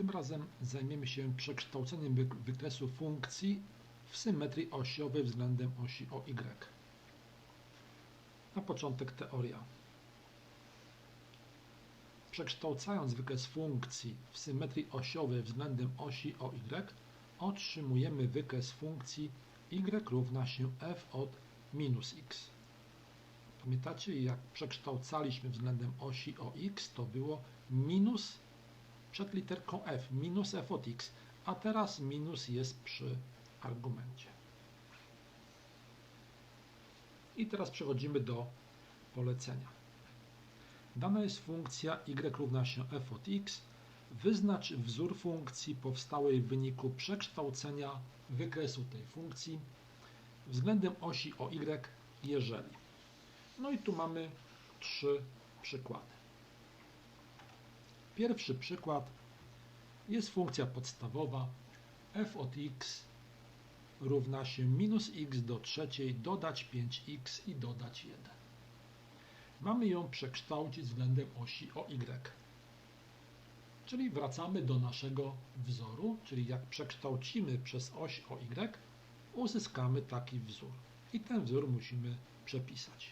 Tym razem zajmiemy się przekształceniem wy- wykresu funkcji w symetrii osiowej względem osi OY. Na początek teoria. Przekształcając wykres funkcji w symetrii osiowej względem osi OY, otrzymujemy wykres funkcji y równa się f od minus x. Pamiętacie, jak przekształcaliśmy względem osi OX, to było minus przed literką f, minus f od x, a teraz minus jest przy argumencie. I teraz przechodzimy do polecenia. Dana jest funkcja y równa się f od x. Wyznacz wzór funkcji powstałej w wyniku przekształcenia wykresu tej funkcji względem osi OY, jeżeli. No i tu mamy trzy przykłady. Pierwszy przykład jest funkcja podstawowa f od x równa się minus x do trzeciej dodać 5x i dodać 1. Mamy ją przekształcić względem osi OY. Czyli wracamy do naszego wzoru, czyli jak przekształcimy przez oś OY, uzyskamy taki wzór. I ten wzór musimy przepisać.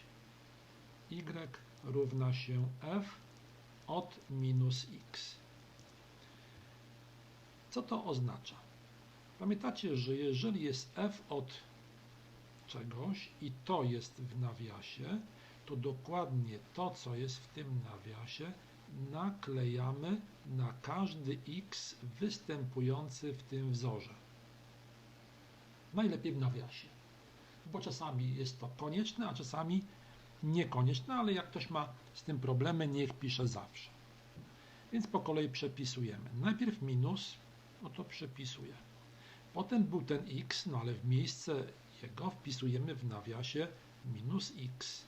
y równa się f od minus x. Co to oznacza? Pamiętacie, że jeżeli jest f od czegoś i to jest w nawiasie, to dokładnie to, co jest w tym nawiasie, naklejamy na każdy x występujący w tym wzorze. Najlepiej w nawiasie, bo czasami jest to konieczne, a czasami niekonieczne, ale jak ktoś ma z tym problemy, niech pisze zawsze. Więc po kolei przepisujemy. Najpierw minus, no to przepisuję. Potem był ten x, no ale w miejsce jego wpisujemy w nawiasie minus x.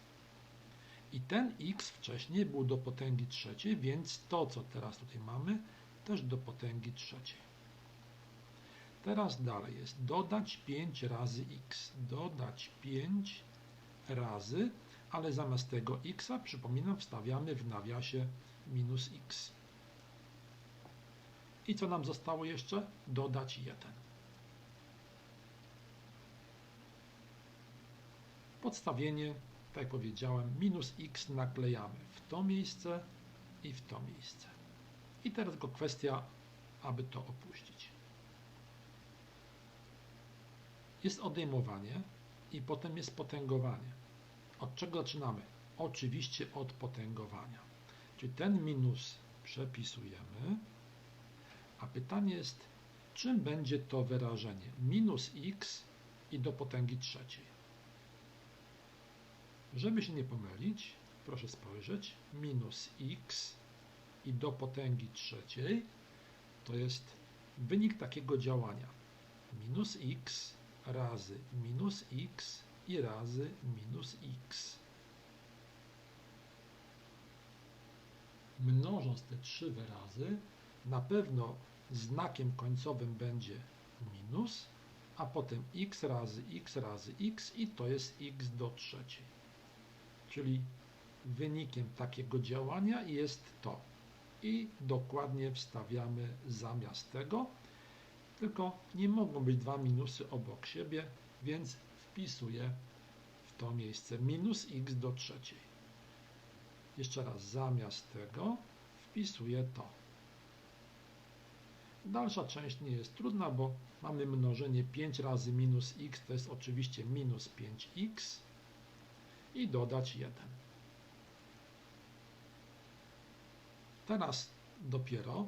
I ten x wcześniej był do potęgi trzeciej, więc to, co teraz tutaj mamy, też do potęgi trzeciej. Teraz dalej jest dodać 5 razy x. Dodać 5 razy, ale zamiast tego x, przypominam, wstawiamy w nawiasie minus x. I co nam zostało jeszcze? Dodać 1. Podstawienie, tak jak powiedziałem, minus x naklejamy w to miejsce i w to miejsce. I teraz tylko kwestia, aby to opuścić. Jest odejmowanie i potem jest potęgowanie. Od czego zaczynamy? Oczywiście od potęgowania. Czyli ten minus przepisujemy, a pytanie jest, czym będzie to wyrażenie? Minus x i do potęgi trzeciej. Żeby się nie pomylić, proszę spojrzeć, minus x i do potęgi trzeciej to jest wynik takiego działania. Minus x razy minus x i razy minus x. Mnożąc te trzy wyrazy, na pewno znakiem końcowym będzie minus, a potem x razy x razy x i to jest x do trzeciej. Czyli wynikiem takiego działania jest to. I dokładnie wstawiamy zamiast tego, tylko nie mogą być dwa minusy obok siebie, więc wpisuję w to miejsce minus x do trzeciej. Jeszcze raz zamiast tego wpisuję to. Dalsza część nie jest trudna, bo mamy mnożenie 5 razy minus x, to jest oczywiście minus 5x i dodać 1. Teraz dopiero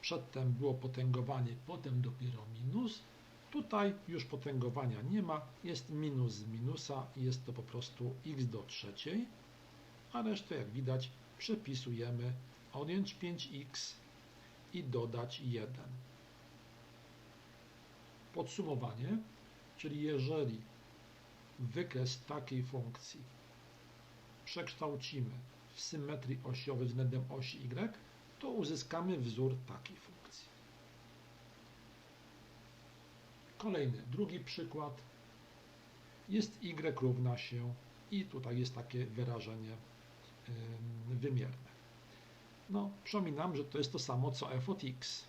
przedtem było potęgowanie, potem dopiero minus. Tutaj już potęgowania nie ma, jest minus z minusa i jest to po prostu x do trzeciej, a resztę jak widać przepisujemy odjąć 5x i dodać 1. Podsumowanie, czyli jeżeli wykres takiej funkcji przekształcimy w symetrii osiowej względem osi y, to uzyskamy wzór takiej funkcji. Kolejny, drugi przykład. Jest y równa się i tutaj jest takie wyrażenie wymierne. No, przypominam, że to jest to samo co f od x.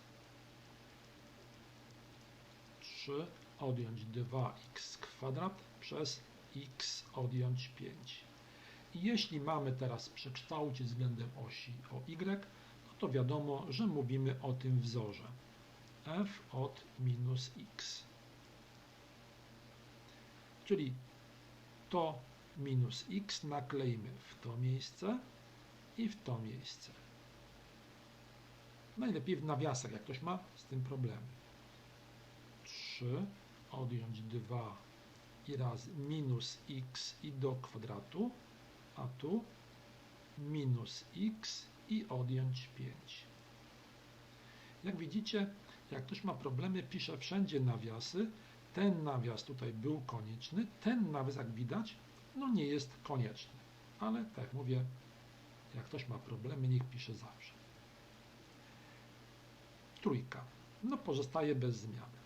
3 odjąć 2x kwadrat przez x odjąć 5. I jeśli mamy teraz przekształcić względem osi o y, no to wiadomo, że mówimy o tym wzorze f od minus x. Czyli to minus x nakleimy w to miejsce i w to miejsce. Najlepiej w nawiasach, jak ktoś ma z tym problemy. 3 odjąć 2 i raz minus x i do kwadratu, a tu minus x i odjąć 5. Jak widzicie, jak ktoś ma problemy, pisze wszędzie nawiasy. Ten nawias tutaj był konieczny, ten nawias, jak widać, no nie jest konieczny. Ale tak mówię, jak ktoś ma problemy, niech pisze zawsze. Trójka. No pozostaje bez zmiany.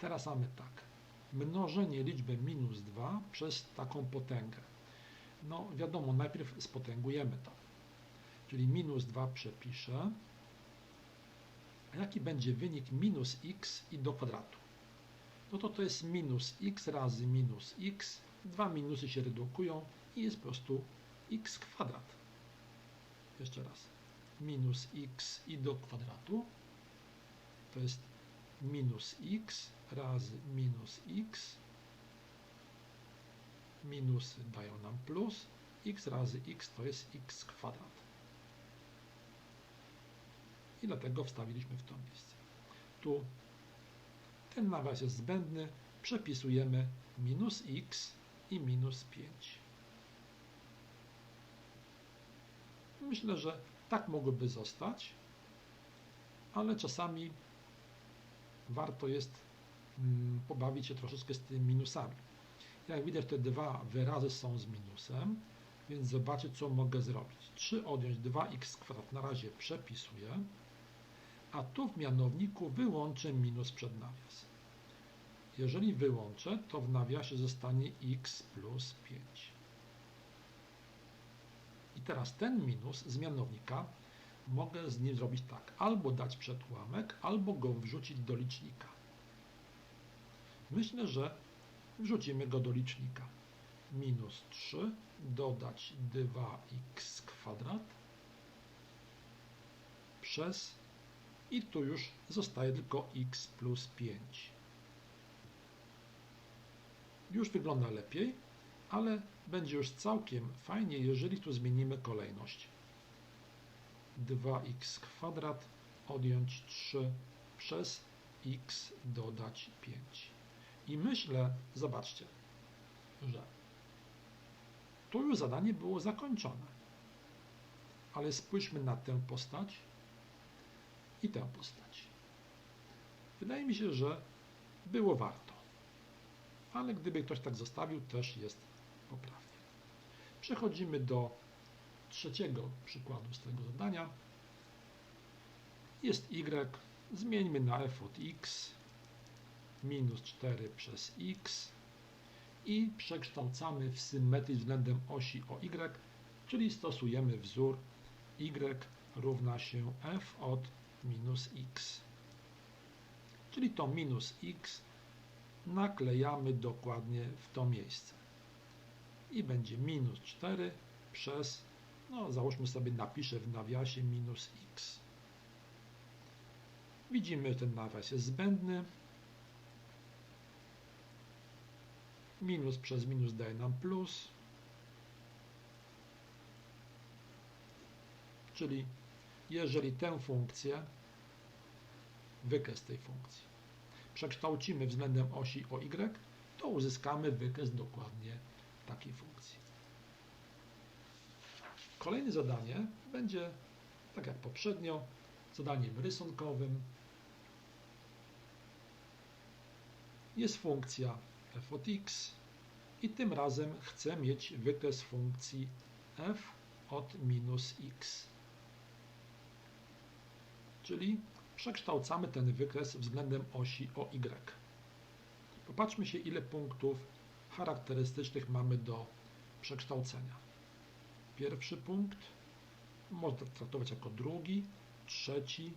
Teraz mamy tak. Mnożenie liczby minus 2 przez taką potęgę. No wiadomo, najpierw spotęgujemy to. Czyli minus 2 przepiszę. A jaki będzie wynik minus x i do kwadratu? No to to jest minus x razy minus x. Dwa minusy się redukują i jest po prostu x kwadrat. Jeszcze raz. Minus x i do kwadratu to jest minus x razy minus x. Minusy dają nam plus. x razy x to jest x kwadrat. I dlatego wstawiliśmy w to miejsce. Tu ten nawias jest zbędny. Przepisujemy minus x i minus 5. Myślę, że tak mogłoby zostać, ale czasami warto jest mm, pobawić się troszeczkę z tymi minusami. Jak widać, te dwa wyrazy są z minusem, więc zobaczcie, co mogę zrobić. 3 odjąć 2x kwadrat na razie przepisuję, a tu w mianowniku wyłączę minus przed nawias. Jeżeli wyłączę, to w nawiasie zostanie x plus 5. I teraz ten minus z mianownika mogę z nim zrobić tak. Albo dać przedułamek, albo go wrzucić do licznika. Myślę, że wrzucimy go do licznika. Minus 3 dodać 2x kwadrat przez i tu już zostaje tylko x plus 5. Już wygląda lepiej, ale będzie już całkiem fajnie, jeżeli tu zmienimy kolejność. 2x kwadrat odjąć 3 przez x dodać 5. I myślę, zobaczcie, że tu już zadanie było zakończone. Ale spójrzmy na tę postać i tę postać. Wydaje mi się, że było warto. Ale gdyby ktoś tak zostawił, też jest poprawnie. Przechodzimy do trzeciego przykładu z tego zadania. Jest y, zmieńmy na f od x, minus 4 przez x i przekształcamy w symetrii względem osi o y, czyli stosujemy wzór y równa się f od minus x. Czyli to minus x naklejamy dokładnie w to miejsce. I będzie minus 4 przez, no załóżmy sobie, napiszę w nawiasie minus x. Widzimy, ten nawias jest zbędny. Minus przez minus daje nam plus. Czyli jeżeli tę funkcję, wykres tej funkcji, przekształcimy względem osi o y, to uzyskamy wykres dokładnie takiej funkcji. Kolejne zadanie będzie, tak jak poprzednio, zadaniem rysunkowym. Jest funkcja f od x i tym razem chcę mieć wykres funkcji f od minus x. Czyli przekształcamy ten wykres względem osi o y. Popatrzmy się, ile punktów charakterystycznych mamy do przekształcenia. Pierwszy punkt można traktować jako drugi, trzeci,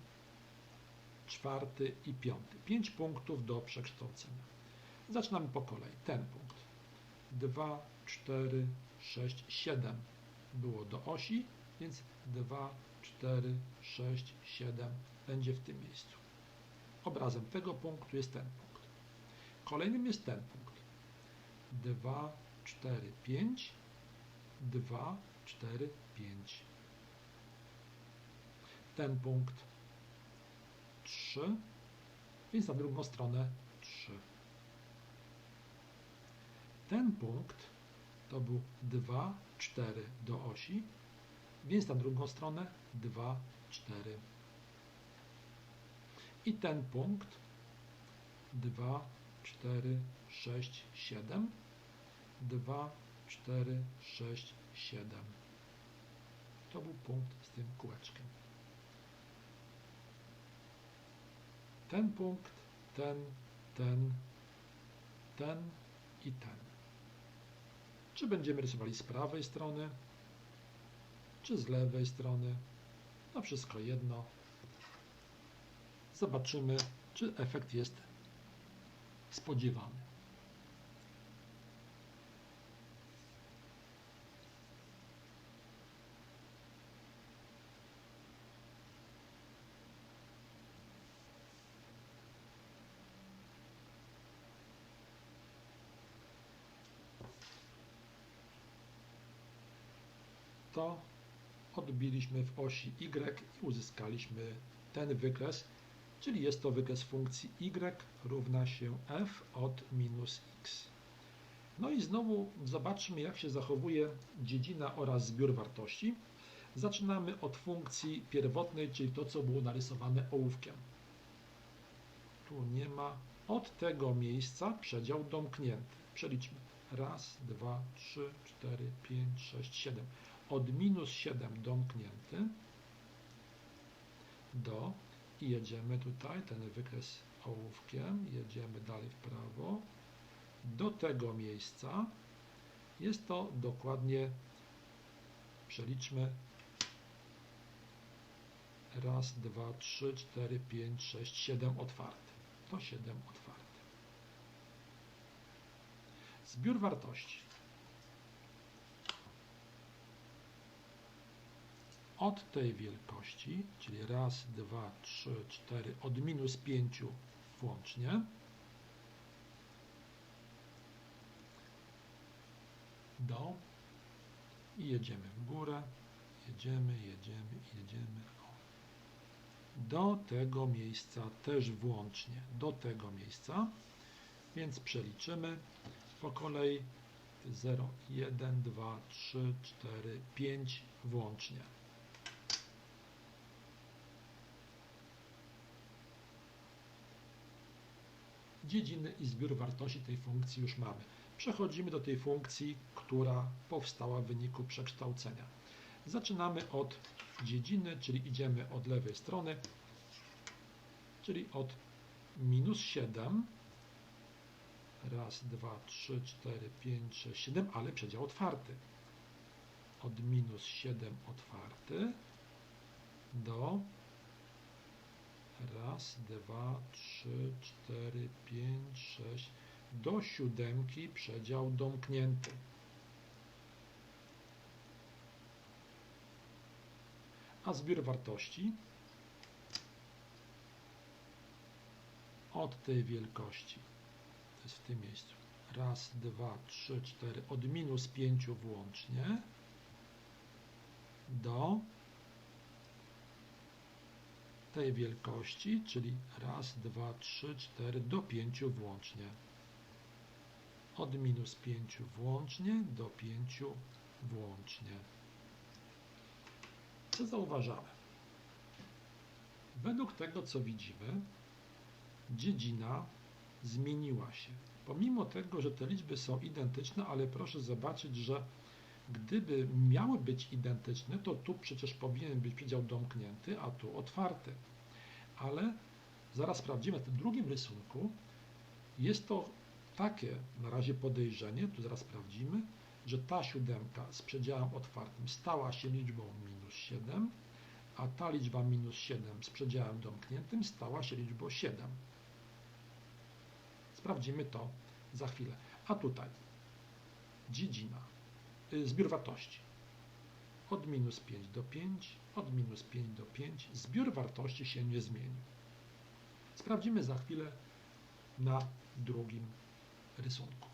czwarty i piąty. Pięć punktów do przekształcenia. Zaczynamy po kolei. Ten punkt. 2, 4, 6, 7 było do osi, więc 2, 4, 6, 7 będzie w tym miejscu. Obrazem tego punktu jest ten punkt. Kolejnym jest ten punkt. 2, 4, 5, 2, 4, 5. Ten punkt 3, więc na drugą stronę 3. Ten punkt to był 2, 4 do osi, więc na drugą stronę 2, 4. I ten punkt 2, 4, 6, 7, 2, 4, 6, 7. To był punkt z tym kółeczkiem. Ten punkt, ten, ten, ten i ten. Czy będziemy rysowali z prawej strony, czy z lewej strony? No wszystko jedno. Zobaczymy, czy efekt jest spodziewany. to odbiliśmy w osi y i uzyskaliśmy ten wykres, czyli jest to wykres funkcji y równa się f od minus x. No i znowu zobaczmy, jak się zachowuje dziedzina oraz zbiór wartości. Zaczynamy od funkcji pierwotnej, czyli to, co było narysowane ołówkiem. Tu nie ma. Od tego miejsca przedział domknięty. Przeliczmy. Raz, dwa, trzy, cztery, pięć, sześć, siedem od minus 7 domknięty do i jedziemy tutaj, ten wykres ołówkiem, jedziemy dalej w prawo, do tego miejsca jest to dokładnie, przeliczmy, raz, dwa, trzy, cztery, pięć, sześć, siedem otwarte. To siedem otwarte. Zbiór wartości. Od tej wielkości, czyli raz, dwa, trzy, cztery, od minus 5 włącznie, do. I jedziemy w górę, jedziemy, jedziemy, jedziemy. Do tego miejsca też włącznie, do tego miejsca, więc przeliczymy. Po kolei 0, 1, 2, 3, 4, 5 włącznie. Dziedziny i zbiór wartości tej funkcji już mamy. Przechodzimy do tej funkcji, która powstała w wyniku przekształcenia. Zaczynamy od dziedziny, czyli idziemy od lewej strony, czyli od minus 7, raz, dwa, trzy, cztery, pięć, sześć, siedem, ale przedział otwarty. Od minus 7 otwarty do Raz, dwa, trzy, cztery, pięć, sześć. Do siódemki przedział domknięty. A zbiór wartości? Od tej wielkości, to jest w tym miejscu, raz, dwa, trzy, cztery, od minus pięciu włącznie. Do tej wielkości, czyli raz, dwa, trzy, cztery do pięciu włącznie. Od minus pięciu włącznie do pięciu włącznie. Co zauważamy? Według tego, co widzimy, dziedzina zmieniła się. Pomimo tego, że te liczby są identyczne, ale proszę zobaczyć, że Gdyby miały być identyczne, to tu przecież powinien być przedział domknięty, a tu otwarty. Ale zaraz sprawdzimy w tym drugim rysunku. Jest to takie na razie podejrzenie, tu zaraz sprawdzimy, że ta siódemka z przedziałem otwartym stała się liczbą minus 7, a ta liczba minus 7 z przedziałem domkniętym stała się liczbą 7. Sprawdzimy to za chwilę. A tutaj dziedzina, zbiór wartości. Od minus 5 do 5, od minus 5 do 5. Zbiór wartości się nie zmienił. Sprawdzimy za chwilę na drugim rysunku.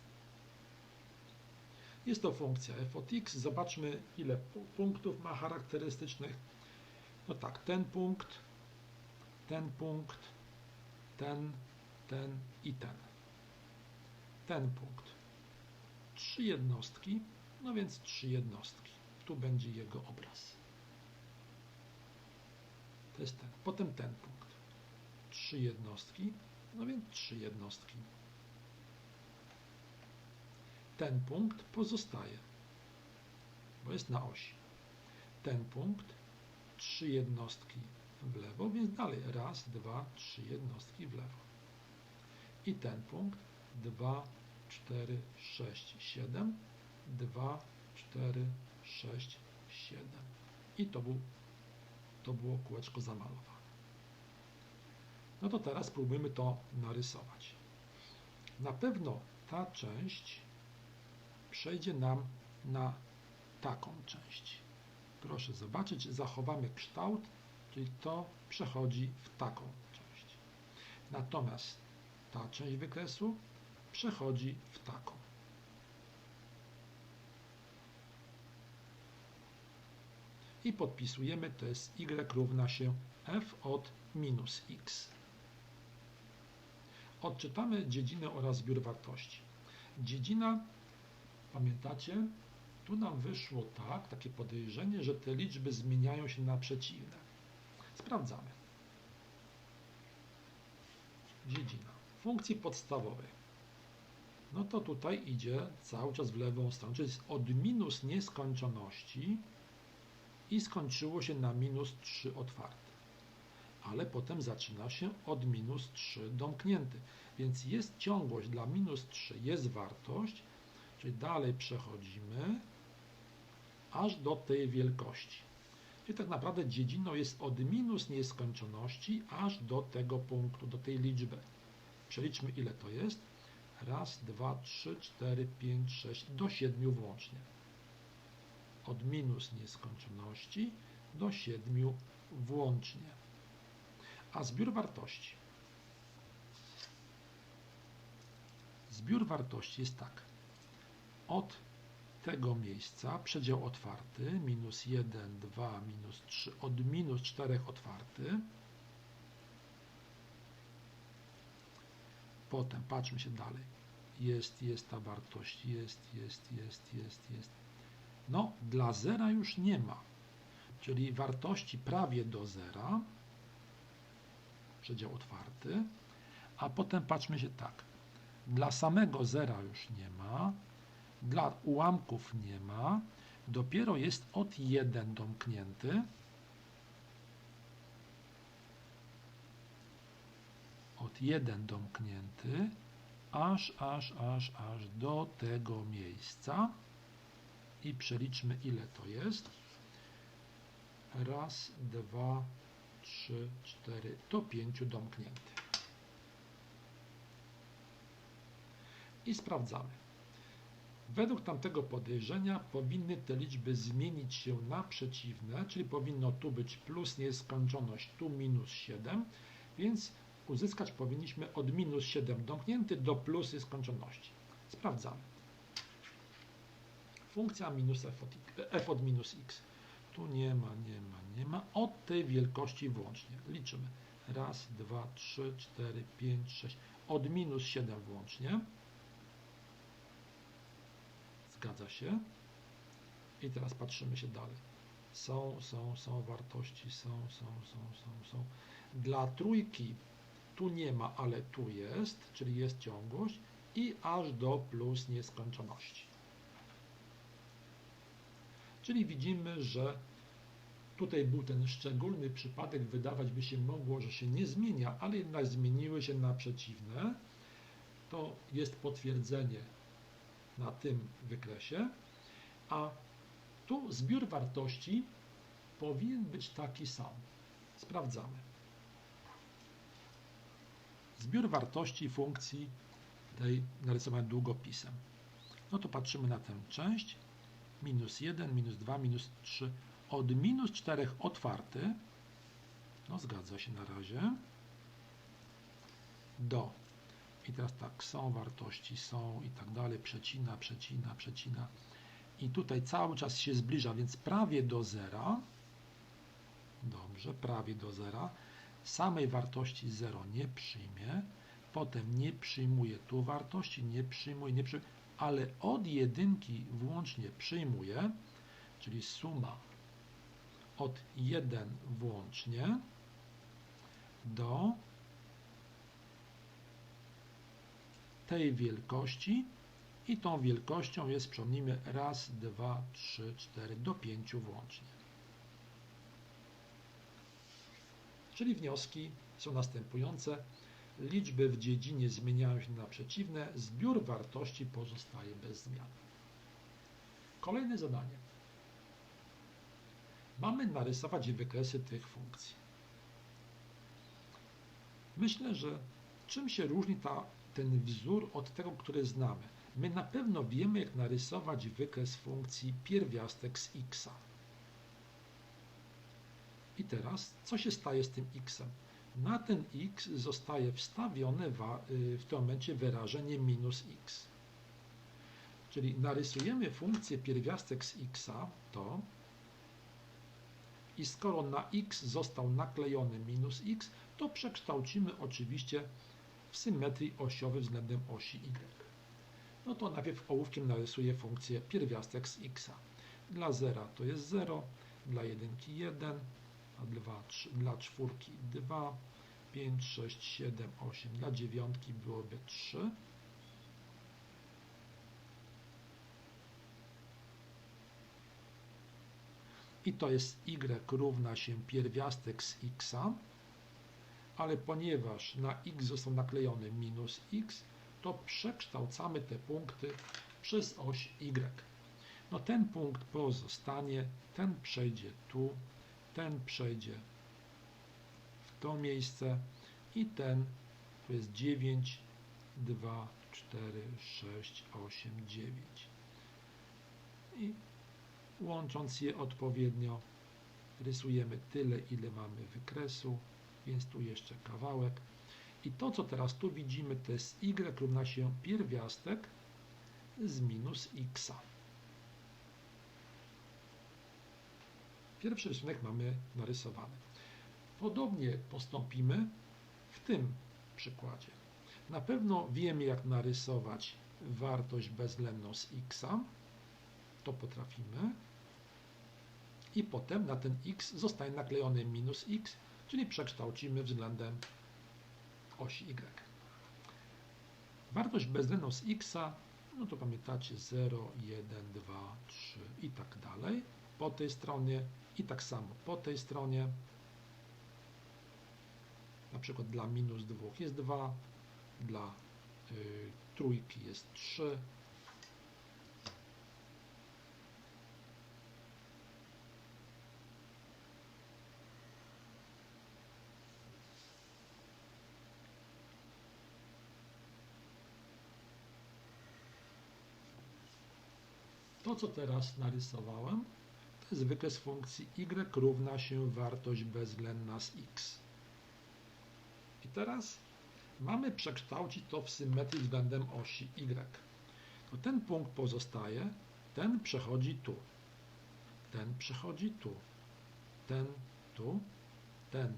Jest to funkcja f od x. Zobaczmy, ile pu- punktów ma charakterystycznych. No tak, ten punkt, ten punkt, ten, ten i ten. Ten punkt. Trzy jednostki, no więc trzy jednostki. Tu będzie jego obraz. To jest ten. Potem ten punkt. Trzy jednostki, no więc trzy jednostki. Ten punkt pozostaje, bo jest na osi. Ten punkt, trzy jednostki w lewo, więc dalej raz, dwa, trzy jednostki w lewo. I ten punkt, dwa, cztery, sześć, siedem, dwa, cztery, sześć, siedem. I to, był, to było kółeczko zamalowane. No to teraz spróbujmy to narysować. Na pewno ta część przejdzie nam na taką część. Proszę zobaczyć, zachowamy kształt, czyli to przechodzi w taką część. Natomiast ta część wykresu przechodzi w taką. I podpisujemy, to jest y równa się f od minus x. Odczytamy dziedzinę oraz zbiór wartości. Dziedzina Pamiętacie? Tu nam wyszło tak, takie podejrzenie, że te liczby zmieniają się na przeciwne. Sprawdzamy. Dziedzina. Funkcji podstawowej. No to tutaj idzie cały czas w lewą stronę, czyli od minus nieskończoności i skończyło się na minus 3 otwarte. Ale potem zaczyna się od minus 3 domknięty. Więc jest ciągłość dla minus 3, jest wartość, Czyli dalej przechodzimy aż do tej wielkości. Czyli tak naprawdę dziedziną jest od minus nieskończoności aż do tego punktu, do tej liczby. Przeliczmy ile to jest. Raz, dwa, trzy, cztery, pięć, sześć, do siedmiu włącznie. Od minus nieskończoności do siedmiu włącznie. A zbiór wartości. Zbiór wartości jest tak od tego miejsca przedział otwarty, minus 1, 2, minus 3, od minus 4 otwarty. Potem patrzmy się dalej. Jest, jest ta wartość, jest, jest, jest, jest, jest. No, dla zera już nie ma, czyli wartości prawie do zera, przedział otwarty, a potem patrzmy się tak. Dla samego zera już nie ma, dla ułamków nie ma. Dopiero jest od 1 domknięty. Od 1 domknięty, aż, aż, aż, aż do tego miejsca. I przeliczmy ile to jest. Raz, dwa, trzy, cztery, do pięciu domknięty. I sprawdzamy. Według tamtego podejrzenia powinny te liczby zmienić się na przeciwne, czyli powinno tu być plus nieskończoność, tu minus 7, więc uzyskać powinniśmy od minus 7 domknięty do plus nieskończoności. Sprawdzamy. Funkcja minus f od, f od minus x. Tu nie ma, nie ma, nie ma. Od tej wielkości włącznie. Liczymy. Raz, dwa, trzy, cztery, pięć, sześć. Od minus 7 włącznie. Zgadza się. I teraz patrzymy się dalej. Są, są, są wartości, są, są, są, są, są. Dla trójki tu nie ma, ale tu jest, czyli jest ciągłość i aż do plus nieskończoności. Czyli widzimy, że tutaj był ten szczególny przypadek, wydawać by się mogło, że się nie zmienia, ale jednak zmieniły się na przeciwne. To jest potwierdzenie na tym wykresie. a tu zbiór wartości powinien być taki sam. Sprawdzamy. Zbiór wartości funkcji tej narysowanej długopisem. No to patrzymy na tę część. Minus 1, minus 2, minus 3. Od minus 4 otwarty, no zgadza się na razie, do. I teraz tak, są wartości, są i tak dalej, przecina, przecina, przecina. I tutaj cały czas się zbliża, więc prawie do zera. Dobrze, prawie do zera. Samej wartości 0 nie przyjmie. Potem nie przyjmuje tu wartości, nie przyjmuje, nie przyjmuje, ale od jedynki włącznie przyjmuje, czyli suma od 1 włącznie do tej wielkości i tą wielkością jest, przypomnijmy, raz, dwa, trzy, cztery, do pięciu włącznie. Czyli wnioski są następujące. Liczby w dziedzinie zmieniają się na przeciwne, zbiór wartości pozostaje bez zmian. Kolejne zadanie. Mamy narysować wykresy tych funkcji. Myślę, że czym się różni ta, ten wzór od tego, który znamy? My na pewno wiemy, jak narysować wykres funkcji pierwiastek z x. I teraz, co się staje z tym x? Na ten x zostaje wstawione y, w tym momencie wyrażenie minus x. Czyli narysujemy funkcję pierwiastek z x, to i skoro na x został naklejony minus x, to przekształcimy oczywiście w symetrii osiowej względem osi y. No to najpierw ołówkiem narysuję funkcję pierwiastek z x. Dla zera to jest 0, dla jedynki 1, a dla, dla czwórki 2, 5, 6, 7, 8. Dla dziewiątki byłoby 3. I to jest y równa się pierwiastek z x, ale ponieważ na x został naklejony minus x, to przekształcamy te punkty przez oś y. No ten punkt pozostanie, ten przejdzie tu, ten przejdzie w to miejsce i ten to jest 9, 2, 4, 6, 8, 9. I łącząc je odpowiednio rysujemy tyle, ile mamy wykresu, więc tu jeszcze kawałek. I to, co teraz tu widzimy, to jest y równa się pierwiastek z minus x. Pierwszy rysunek mamy narysowany. Podobnie postąpimy w tym przykładzie. Na pewno wiemy, jak narysować wartość bezwzględną z x. To potrafimy. I potem na ten x zostaje naklejony minus x, czyli przekształcimy względem osi y. Wartość bezwzględną z x, no to pamiętacie 0, 1, 2, 3 i tak dalej. Po tej stronie i tak samo po tej stronie. Na przykład dla minus 2 jest 2, dla y, trójki jest 3. To, co teraz narysowałem, jest wykres funkcji y równa się wartość bezwzględna z x. I teraz mamy przekształcić to w symetrii względem osi y. To ten punkt pozostaje, ten przechodzi tu, ten przechodzi tu, ten tu, ten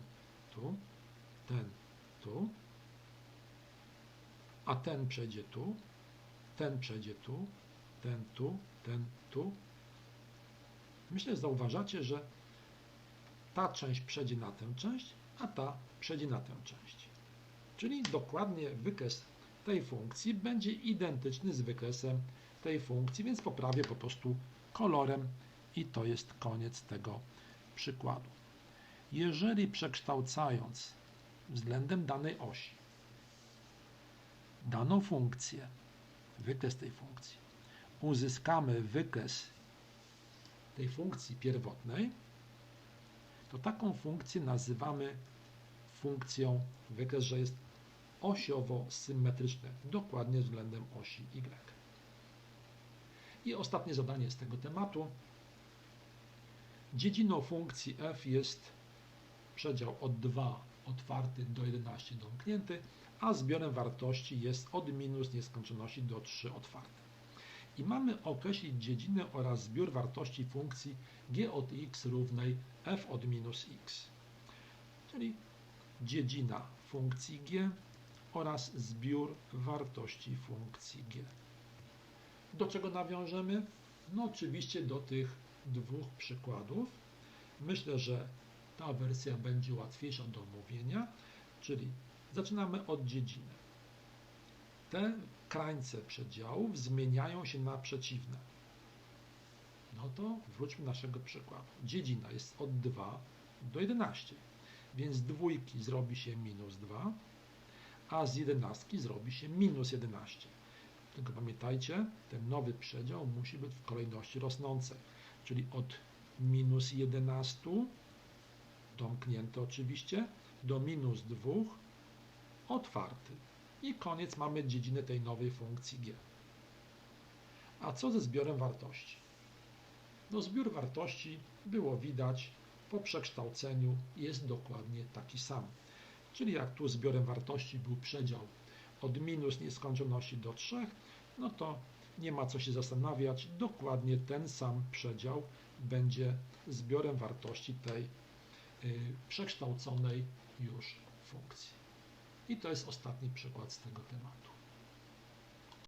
tu, ten tu, a ten przejdzie tu, ten przejdzie tu, ten tu, ten tu. Myślę, że zauważacie, że ta część przejdzie na tę część, a ta przejdzie na tę część. Czyli dokładnie wykres tej funkcji będzie identyczny z wykresem tej funkcji, więc poprawię po prostu kolorem i to jest koniec tego przykładu. Jeżeli przekształcając względem danej osi daną funkcję, wykres tej funkcji, uzyskamy wykres tej funkcji pierwotnej, to taką funkcję nazywamy funkcją, wykres, że jest osiowo symetryczne, dokładnie względem osi y. I ostatnie zadanie z tego tematu. Dziedziną funkcji f jest przedział od 2 otwarty do 11 domknięty, a zbiorem wartości jest od minus nieskończoności do 3 otwarte. I mamy określić dziedzinę oraz zbiór wartości funkcji g od x równej f od minus x. Czyli dziedzina funkcji g oraz zbiór wartości funkcji g. Do czego nawiążemy? No oczywiście do tych dwóch przykładów. Myślę, że ta wersja będzie łatwiejsza do omówienia, czyli zaczynamy od dziedziny. Te krańce przedziałów zmieniają się na przeciwne. No to wróćmy do naszego przykładu. Dziedzina jest od 2 do 11, więc z dwójki zrobi się minus 2, a z jedenastki zrobi się minus 11. Tylko pamiętajcie, ten nowy przedział musi być w kolejności rosnącej, czyli od minus 11, domknięty oczywiście, do minus 2, otwarty. I koniec mamy dziedzinę tej nowej funkcji g. A co ze zbiorem wartości? No zbiór wartości było widać po przekształceniu jest dokładnie taki sam. Czyli jak tu zbiorem wartości był przedział od minus nieskończoności do 3, no to nie ma co się zastanawiać, dokładnie ten sam przedział będzie zbiorem wartości tej y, przekształconej już funkcji. I to jest ostatni przykład z tego tematu.